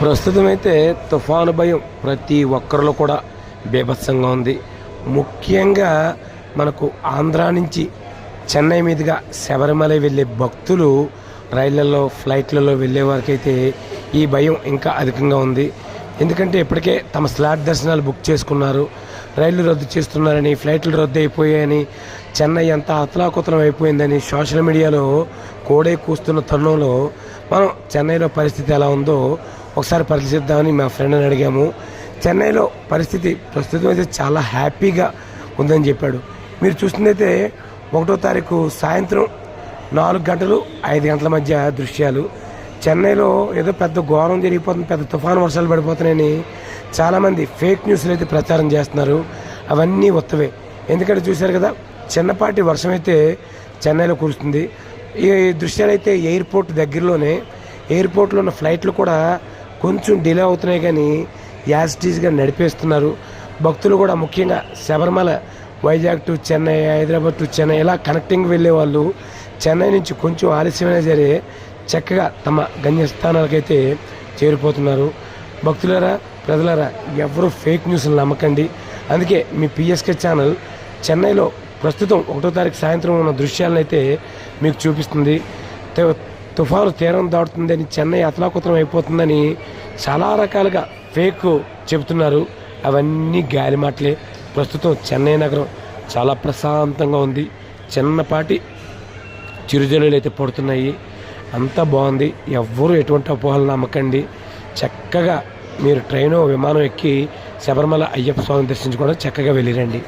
ప్రస్తుతం అయితే తుఫాను భయం ప్రతి ఒక్కరిలో కూడా బీభత్సంగా ఉంది. ముఖ్యంగా మనకు ఆంధ్రా నుంచి చెన్నై మీదుగా శబరిమల వెళ్ళే భక్తులు రైళ్ళలో ఫ్లైట్లలో వెళ్ళే వారికైతే ఈ భయం ఇంకా అధికంగా ఉంది. ఎందుకంటే ఇప్పటికే తమ స్లాట్ దర్శనాలు బుక్ చేసుకున్నారు. రైళ్ళు రద్దు చేస్తున్నారని ఫ్లైట్లు రద్దు అయిపోయాయని చెన్నై ఎంత అతలాకుతలం అయిపోయిందని సోషల్ మీడియాలో కోడే కూస్తున్న తరుణంలో మనం చెన్నైలో పరిస్థితి ఎలా ఉందో ఒకసారి పరిశీలిద్దామని మా ఫ్రెండ్ని అడిగాము. చెన్నైలో పరిస్థితి ప్రస్తుతం అయితే చాలా హ్యాపీగా ఉందని చెప్పాడు. మీరు చూస్తుందైతే ఒకటో తారీఖు సాయంత్రం నాలుగు గంటలు ఐదు గంటల మధ్య దృశ్యాలు. చెన్నైలో ఏదో పెద్ద ఘోరం జరిగిపోతుంది పెద్ద తుఫాను వర్షాలు పడిపోతున్నాయని చాలామంది ఫేక్ న్యూస్లు అయితే ప్రచారం చేస్తున్నారు. అవన్నీ ఉత్తవే ఎందుకంటే చూశారు కదా చిన్నపాటి వర్షం అయితే చెన్నైలో కురుస్తుంది. ఈ దృశ్యాలు అయితే ఎయిర్పోర్ట్ దగ్గరలోనే ఎయిర్పోర్ట్లో ఉన్న ఫ్లైట్లు కూడా కొంచెం డిలే అవుతున్నాయి కానీ యాజిటీస్గా నడిపేస్తున్నారు. భక్తులు కూడా ముఖ్యంగా శబరిమల వైజాగ్ టు చెన్నై హైదరాబాద్ టు చెన్నై ఇలా కనెక్టింగ్ వెళ్ళే వాళ్ళు చెన్నై నుంచి కొంచెం ఆలస్యమైనా సరే చక్కగా తమ గమ్యస్థానాలకైతే చేరిపోతున్నారు. భక్తులారా ప్రజలారా ఎవరు ఫేక్ న్యూస్లు నమ్మకండి. అందుకే మీ పిఎస్కే ఛానల్ చెన్నైలో ప్రస్తుతం ఒకటో తారీఖు సాయంత్రం ఉన్న దృశ్యాలను అయితే మీకు చూపిస్తుంది. తుఫాను తీరం దాటుతుందని చెన్నై అతలాకుతలం అయిపోతుందని చాలా రకాలుగా ఫేక్ చెబుతున్నారు. అవన్నీ గాలి మాటలే. ప్రస్తుతం చెన్నై నగరం చాలా ప్రశాంతంగా ఉంది. చిన్నపాటి చిరుజల్లులు అయితే పడుతున్నాయి. అంతా బాగుంది. ఎవ్వరూ ఎటువంటి అపోహలు నమ్మకండి. చక్కగా మీరు ట్రైను విమానం ఎక్కి శబరిమల అయ్యప్ప స్వామిని దర్శించుకోవడం చక్కగా వెళ్ళిరండి.